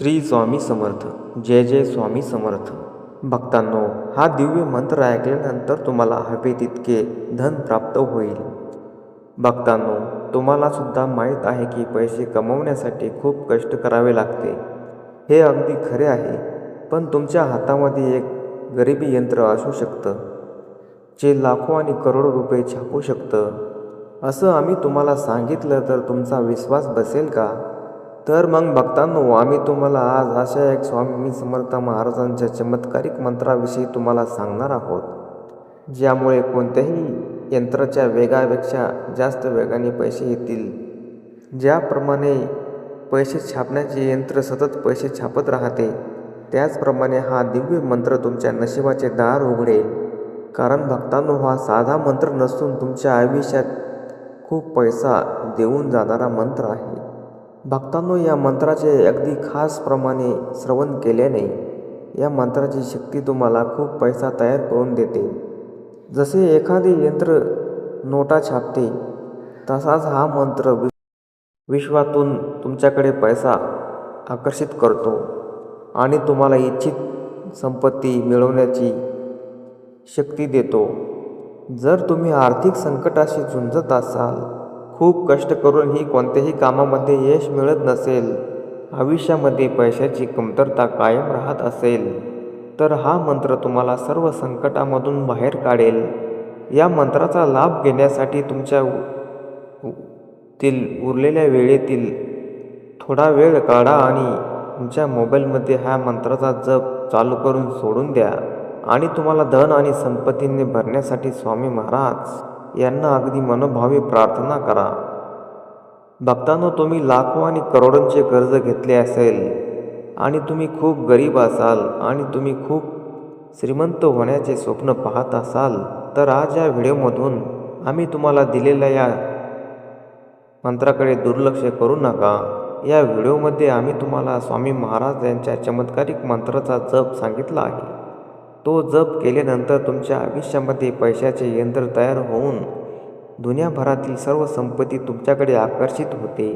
श्री स्वामी समर्थ. जय जय स्वामी समर्थ. भक्तांनो हा दिव्य मंत्र ऐकल्यानंतर तुम्हाला हवे तितके धन प्राप्त होईल. भक्तांनो तुम्हाला सुद्धा माहीत आहे की पैसे कमवण्यासाठी खूप कष्ट करावे लागते. हे अगदी खरे आहे पण तुमच्या हातामध्ये एक गरिबी यंत्र असू शकतं जे लाखो आणि करोडो रुपये छापू शकतं. असं आम्ही तुम्हाला सांगितलं तर तुमचा विश्वास बसेल का? तर मग भक्तांनो आम्ही तुम्हाला आज अशा एक स्वामी समर्थ महाराजांच्या चमत्कारिक मंत्राविषयी तुम्हाला सांगणार आहोत ज्यामुळे कोणत्याही यंत्राच्या वेगापेक्षा जास्त वेगाने पैसे येतील. ज्याप्रमाणे पैसे छापण्याचे यंत्र सतत पैसे छापत राहते त्याचप्रमाणे हा दिव्य मंत्र तुमच्या नशिबाचे दार उघडेल. कारण भक्तांनो हा साधा मंत्र नसून तुमच्या आयुष्यात खूप पैसा देऊन जाणारा मंत्र आहे. भक्तांनो या मंत्राचे अगदी खासप्रमाणे श्रवण केल्याने या मंत्राची शक्ती तुम्हाला खूप पैसा तयार करून देते. जसे एखादे यंत्र नोटा छापते तसाच हा मंत्र विश्वातून तुमच्याकडे पैसा आकर्षित करतो आणि तुम्हाला इच्छित संपत्ती मिळवण्याची शक्ती देतो. जर तुम्ही आर्थिक संकटाशी झुंजत असाल खूप कष्ट करूनही कोणत्याही कामामध्ये यश मिळत नसेल. आयुष्यामध्ये पैशाची कमतरता कायम राहत असेल. तर हा मंत्र तुम्हाला सर्व संकटामधून बाहेर काढेल. या मंत्राचा लाभ घेण्यासाठी तुमच्या तील उरलेल्या वेळेतील थोडा वेळ काढा आणि तुमच्या मोबाईलमध्ये ह्या मंत्राचा जप चालू करून सोडून द्या. आणि तुम्हाला धन आणि संपत्तीने भरण्यासाठी स्वामी महाराज यांना अगदी मनोभावे प्रार्थना करा. भक्तांनो तुम्ही लाखो आणि करोडोंचे कर्ज घेतले असेल आणि तुम्ही खूप गरीब असाल आणि तुम्ही खूप श्रीमंत होण्याचे स्वप्न पाहत असाल तर आज या व्हिडिओमधून आम्ही तुम्हाला दिलेल्या या मंत्राकडे दुर्लक्ष करू नका. या व्हिडिओमध्ये आम्ही तुम्हाला स्वामी महाराज यांच्या चमत्कारिक मंत्राचा जप सांगितला आहे. तो जप केल्यानंतर तुमच्या आयुष्यामध्ये पैशाचे यंत्र तयार होऊन दुनियाभरातील सर्व संपत्ती तुमच्याकडे आकर्षित होते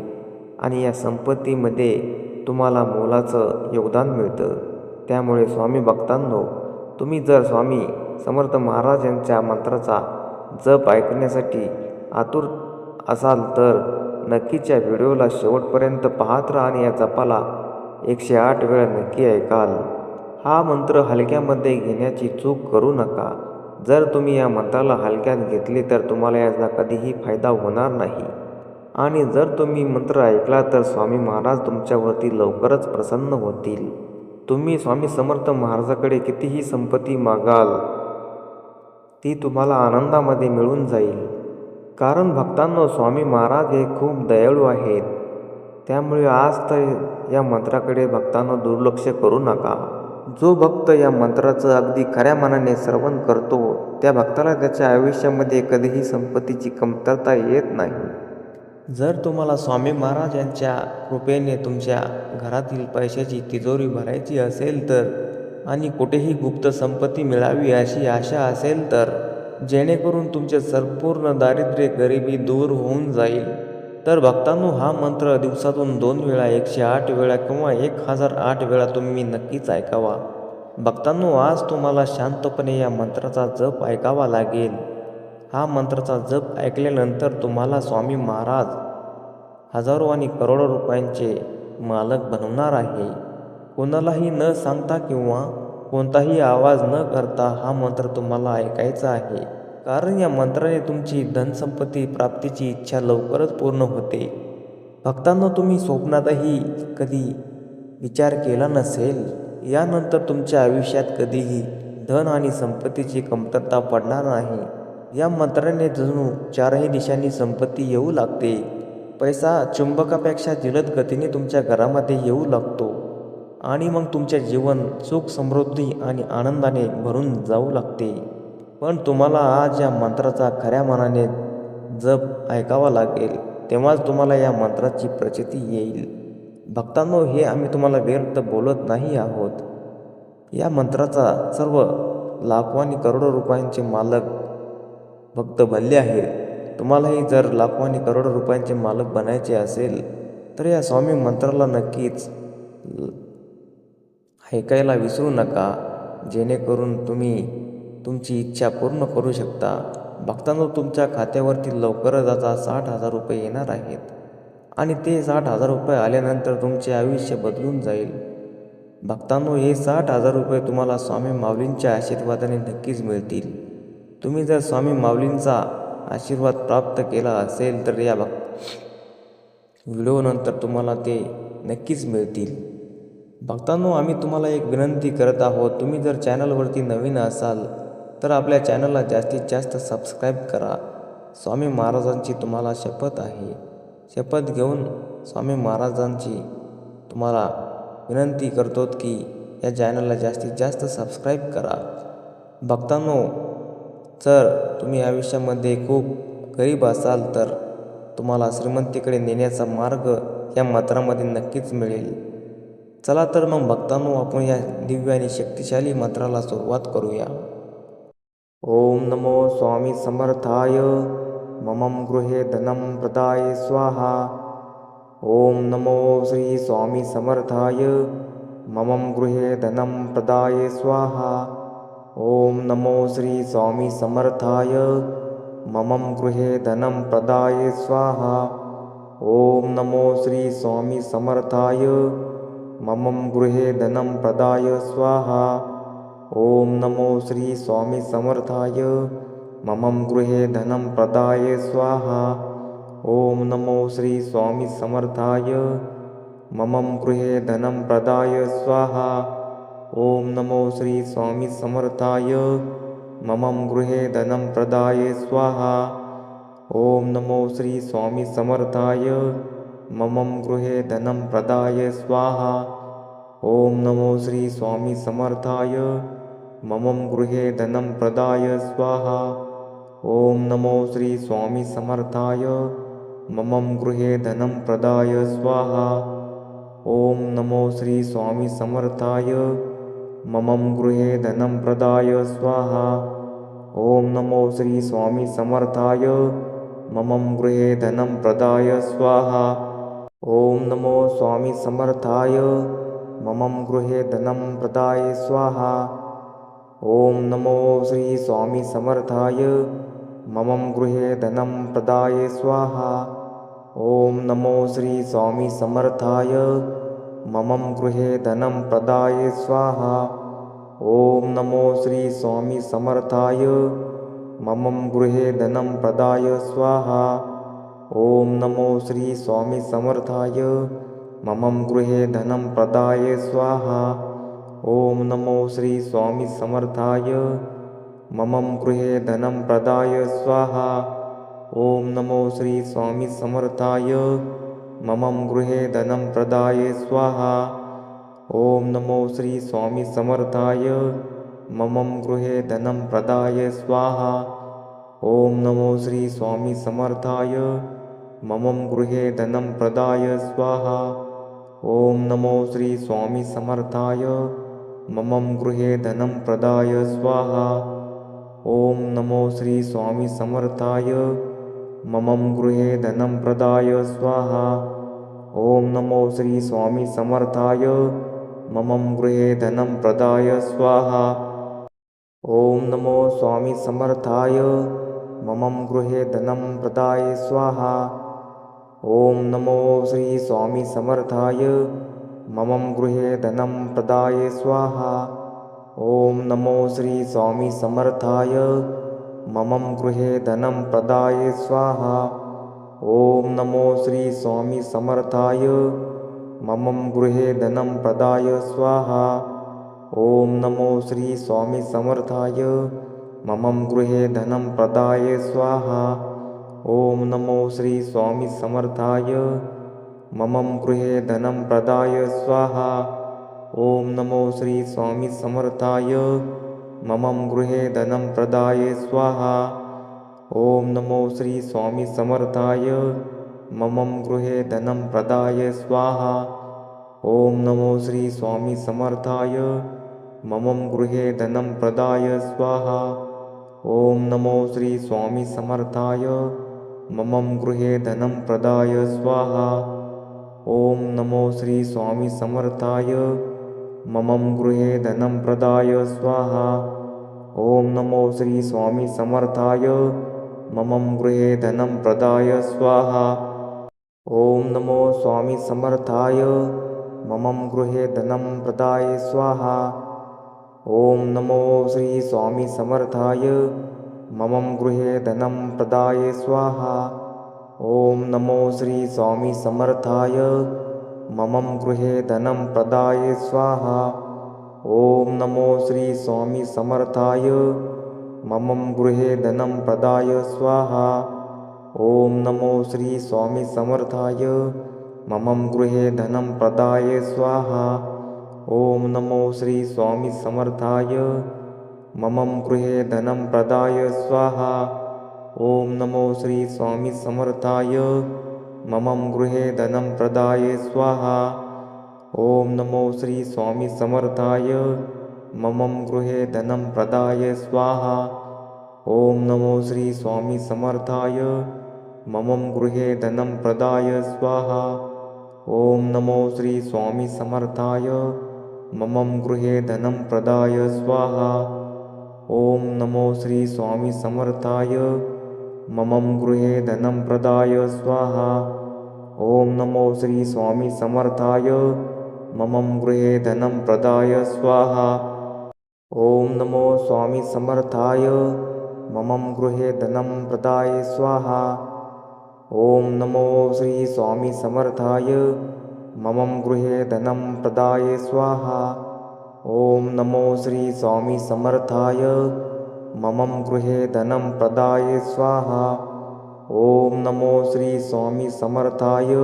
आणि या संपत्तीमध्ये तुम्हाला मोलाचं योगदान मिळतं. त्यामुळे स्वामी भक्तांनो तुम्ही जर स्वामी समर्थ महाराज यांच्या मंत्राचा जप ऐकण्यासाठी आतुर असाल तर नक्कीच या व्हिडिओला शेवटपर्यंत पाहत राहा आणि या जपाला एकशे आठ वेळा नक्की ऐकाल. हा मंत्र हलक्यामध्ये घेण्याची चूक करू नका. जर तुम्ही या मंत्राला हलक्यात घेतले तर तुम्हाला याचा कधीही फायदा होणार नाही. आणि जर तुम्ही मंत्र ऐकला तर स्वामी महाराज तुमच्यावरती लवकरच प्रसन्न होतील. तुम्ही स्वामी समर्थ महाराजाकडे कितीही संपत्ती मागाल ती तुम्हाला आनंदामध्ये मिळून जाईल. कारण भक्तांनो स्वामी महाराज हे खूप दयाळू आहेत. त्यामुळे आज तर या मंत्राकडे भक्तांना दुर्लक्ष करू नका. जो भक्त या मंत्राचं अगदी खऱ्या मनाने श्रवण करतो त्या भक्ताला त्याच्या आयुष्यामध्ये कधीही संपत्तीची कमतरता येत नाही. जर तुम्हाला स्वामी महाराज यांच्या कृपेने तुमच्या घरातील पैशाची तिजोरी भरायची असेल तर आणि कुठेही गुप्त संपत्ती मिळावी अशी आशा असेल तर जेणेकरून तुमचे संपूर्ण दारिद्र्य गरिबी दूर होऊन जाईल. तर भक्तांनो हा मंत्र दिवसातून दोन वेळा एकशे आठ वेळा किंवा एक हजार आठ वेळा तुम्ही नक्कीच ऐकावा. भक्तांनो आज तुम्हाला शांतपणे या मंत्राचा जप ऐकावा लागेल. हा मंत्राचा जप ऐकल्यानंतर तुम्हाला स्वामी महाराज हजारो आणि करोडो रुपयांचे मालक बनवणार आहे. कोणालाही न सांगता किंवा कोणताही आवाज न करता हा मंत्र तुम्हाला ऐकायचा आहे. कारण या मंत्राने तुमची धनसंपत्ती प्राप्तीची इच्छा लवकरच पूर्ण होते. भक्तांना तुम्ही स्वप्नातही कधी विचार केला नसेल यानंतर तुमच्या आयुष्यात कधीही धन आणि संपत्तीची कमतरता पडणार नाही. या मंत्राने जणू चारही दिशांनी संपत्ती येऊ लागते. पैसा चुंबकापेक्षा जलद गतीने तुमच्या घरामध्ये येऊ लागतो आणि मग तुमचे जीवन सुख समृद्धी आणि आनंदाने भरून जाऊ लागते. पण तुम्हाला आज या मंत्राचा खऱ्या मनाने जप ऐकावा लागेल तेव्हाच तुम्हाला या मंत्राची प्रचिती येईल. भक्तांनो हे आम्ही तुम्हाला व्यर्थ बोलत नाही आहोत. या मंत्राचा सर्व लाखो आणि करोडो रुपयांचे मालक भक्त बनले आहेत. तुम्हालाही जर लाखो आणि करोडो रुपयांचे मालक बनायचे असेल तर या स्वामी मंत्राला नक्कीच ऐकायला विसरू नका. जेणेकरून तुम्ही तुमची इच्छा पूर्ण करू शकता. भक्तांनो तुमच्या खात्यावरती लवकरच आता साठ हजार रुपये येणार आहेत. आणि ते साठ हजार रुपये आल्यानंतर तुमचे आयुष्य बदलून जाईल. भक्तांनो हे साठ हजार रुपये तुम्हाला स्वामी माऊलींच्या आशीर्वादाने नक्कीच मिळतील. तुम्ही जर स्वामी माऊलींचा आशीर्वाद प्राप्त केला असेल तर या भक्त व्हिडिओनंतर तुम्हाला ते नक्कीच मिळतील. भक्तांनो आम्ही तुम्हाला एक विनंती करत आहोत. तुम्ही जर चॅनलवरती नवीन असाल तर आपल्या चॅनलला जास्तीत जास्त सबस्क्राईब करा. स्वामी महाराजांची तुम्हाला शपथ आहे. शपथ घेऊन स्वामी महाराजांची तुम्हाला विनंती करतो की या चॅनलला जास्तीत जास्त सबस्क्राईब करा. भक्तांनो जर तुम्ही आयुष्यामध्ये खूप गरीब असाल तर तुम्हाला श्रीमंतीकडे नेण्याचा मार्ग या मंत्रामध्ये नक्कीच मिळेल. चला तर मग भक्तांनो आपण या दिव्य आणि शक्तिशाली मंत्राला सुरुवात करूया. ओम नमो स्वामी समर्थाय। ममं गृहे धनं प्रदाय स्वाहा। ओम नमो श्री स्वामी ममं गृहे धनं प्रदाय स्वाहा। ओम नमो श्री स्वामी ममं गृहे धनं प्रदाय स्वाहा। ओम नमो श्री स्वामी ममं गृहे धनं प्रदाय स्वाहा ओम नमो श्री स्वामी समर्थाय। ममं गृहे धनं प्रदाय स्वाहा। ओम नमो श्री स्वामी समर्थाय। ममं गृहे धनं प्रदाय स्वाहा। ओम नमो श्री स्वामी समर्थाय। ममं गृहे धनं प्रदाय स्वाहा। ओम नमो श्री स्वामी समर्थाय। ममं गृहे धनं प्रदाय स्वाहा। ओम नमो श्री स्वामी समर्थाय ममं गृहे धनं प्रदाय स्वाहा। ओम नमो श्री स्वामी समर्थाय। ममं गृहे धनं प्रदाय स्वाहा। ओम नमो श्री स्वामी समर्थाय। ममं गृहे धनं प्रदाय स्वाहा। ओम नमो श्री स्वामी समर्थाय। ममं गृहे धनं प्रदाय स्वाहा। ओम नमो स्वामी समर्थाय। ममं गृहे धनं प्रदाय स्वाहा ओम नमो श्री स्वामी समर्थाय। ममं गृहे धनं प्रदाय स्वाहा। ओम नमो श्री स्वामी समर्थाय। ममं गृहे धनं प्रदाय स्वाहा। ओम नमो श्री स्वामी समर्थाय। ममं गृहे धनं प्रदाय स्वाहा। ओम नमो श्री स्वामी समर्थाय। ममं गृहे धनं प्रदाय स्वाहा ओम नमो श्री स्वामी समर्थाय। ममं गृहे धनं प्रदाय स्वाहा। ओम नमो श्री स्वामी समर्थाय। ममं गृहे धनं प्रदाय स्वाहा। ओम नमो श्री स्वामी समर्थाय। ममं गृहे धनं प्रदाय स्वाहा। ओम नमो श्री स्वामी समर्थाय। ममं गृहे धनं प्रदाय स्वाहा। ओम नमो श्री स्वामी समर्थाय ममं गृहे धनं प्रदाय स्वाहा। ॐ नमो श्री स्वामी समर्थाय। ममं गृहे धनं प्रदाय स्वाहा। ॐ नमो श्री स्वामी समर्थाय। ममं गृहे धनं प्रदाय स्वाहा। ॐ नमो स्वामी समर्थाय। ममं गृहे धनं प्रदाय स्वाहा। ॐ नमो श्री स्वामी समर्थाय ममं गृहे धनं प्रदाय स्वाहा। ॐ नमो श्री स्वामी समर्थाय। ममं गृहे धनं प्रदाय स्वाहा। ॐ नमो श्री स्वामी समर्थाय। ममं गृहे धनं प्रदाय स्वाहा। ॐ नमो श्री स्वामी समर्थाय। ममं गृहे धनं प्रदाय स्वाहा। ॐ नमो श्री स्वामी समर्थाय ममं गृहे धनं प्रदाय स्वाहा। ॐ नमो श्री स्वामी समर्थाय। ममं गृहे धनं प्रदाय स्वाहा। ॐ नमो श्री स्वामी समर्थाय। ममं गृहे धनं प्रदाय स्वाहा। ॐ नमो श्री स्वामी समर्थाय। ममं गृहे धनं प्रदाय स्वाहा। ॐ नमो श्री स्वामी समर्थाय। ममं गृहे धनं प्रदाय स्वाहा ओम नमो श्री स्वामी समर्थाय। ममं गृहे धनं प्रदाय स्वाहा। ॐ नमो श्री स्वामी समर्थाय। ममं गृहे धनं प्रदाय स्वाहा। ॐ नमो स्वामी समर्थाय। ममं गृहे धनं प्रदाय स्वाहा। ॐ नमो श्री स्वामी समर्थाय। ममं गृहे धनं प्रदाय स्वाहा ॐ नमो श्री स्वामी समर्थाय। ममं गृहे धनं प्रदाय स्वाहा। ॐ नमो श्री स्वामी समर्थाय। ममं गृहे धनं प्रदाय स्वाहा। ॐ नमो श्री स्वामी समर्थाय। ममं गृहे धनं प्रदाय स्वाहा। ॐ नमो श्री स्वामी समर्थाय। ममं गृहे धनं प्रदाय स्वाहा ॐ नमो श्री स्वामी समर्थाय। ममं गृहे धनं प्रदाय स्वाहा। ॐ नमो श्री स्वामी समर्थाय। ममं गृहे धनं प्रदाय स्वाहा। ॐ नमो श्री स्वामी समर्थाय। ममं गृहे धनं प्रदाय स्वाहा। ॐ नमो श्री स्वामी समर्थाय। ममं गृहे धनं प्रदाय स्वाहा। ॐ नमो श्री स्वामी समर्थाय ममं गृहे धनं प्रदाय स्वाहा। ॐ नमो श्री स्वामी समर्थाय। ममं गृहे धनं प्रदाय स्वाहा। ॐ नमो स्वामी समर्थाय। ममं गृहे धनं प्रदाय स्वाहा। ॐ नमो श्री स्वामी समर्थाय। ममं गृहे धनं प्रदाय स्वाहा। ॐ नमो श्री स्वामी समर्थाय ममं गृहे धनं प्रदाय स्वाहा। ॐ नमो श्री स्वामी समर्थाय।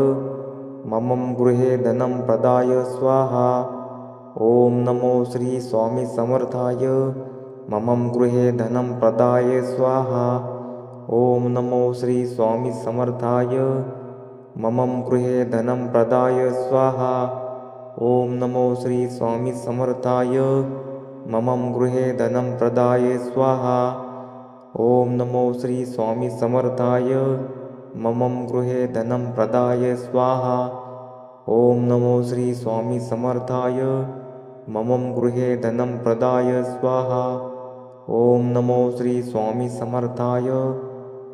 ममं गृहे धनं प्रदाय स्वाहा। ॐ नमो श्री स्वामी समर्थाय। ममं गृहे धनं प्रदाय स्वाहा। ॐ नमो श्री स्वामी समर्थाय। ममं गृहे धनं प्रदाय स्वाहा। ॐ नमो श्री स्वामी समर्थाय ममं गृहे धनं प्रदाय स्वाहा। ॐ नमो श्री स्वामी समर्थाय। ममं गृहे धनं प्रदाय स्वाहा। ॐ नमो श्री स्वामी समर्थाय। ममं गृहे धनं प्रदाय स्वाहा। ॐ नमो श्री स्वामी समर्थाय।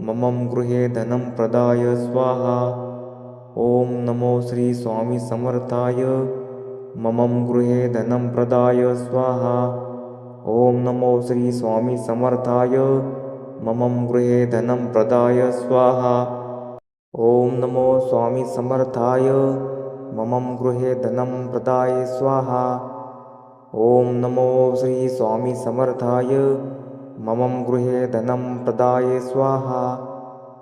ममं गृहे धनं प्रदाय स्वाहा। ॐ नमो श्री स्वामी समर्थाय ममं गृहे धनं प्रदाय स्वाहा। ॐ नमो श्री स्वामी समर्थाय। ममं गृहे धनं प्रदाय स्वाहा। ॐ नमो स्वामी समर्थाय। ममं गृहे धनं प्रदाय स्वाहा। ॐ नमो श्री स्वामी समर्थाय। ममं गृहे धनं प्रदाय स्वाहा।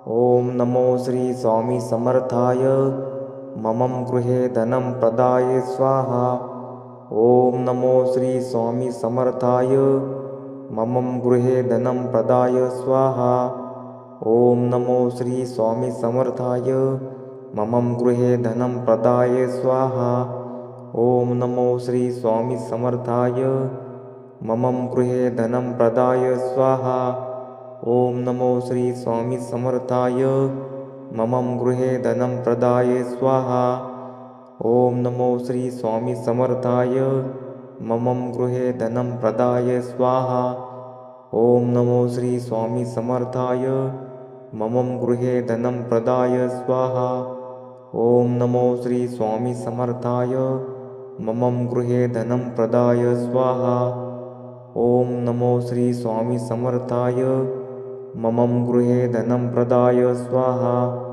ॐ नमो श्री स्वामी समर्थाय ममं गृहे धनं प्रदाय स्वाहा। ॐ नमो श्री स्वामी समर्थाय। ममं गृहे धनं प्रदाय स्वाहा। ॐ नमो श्री स्वामी समर्थाय। ममं गृहे धनं प्रदाय स्वाहा। ॐ नमो श्री स्वामी समर्थाय। ममं गृहे धनं प्रदाय स्वाहा। ॐ नमो श्री स्वामी समर्थाय ममं गृहे धनं प्रदाय स्वाहा। ॐ नमो श्री स्वामी समर्थाय। ममं गृहे धनं प्रदाय स्वाहा। ॐ नमो श्री स्वामी समर्थाय। ममं गृहे धनं प्रदाय स्वाहा। ॐ नमो श्री स्वामी समर्थाय। ममं गृहे धनं प्रदाय स्वाहा। ॐ नमो श्री स्वामी समर्थाय ममं गृहे धनं प्रदाय स्वाहा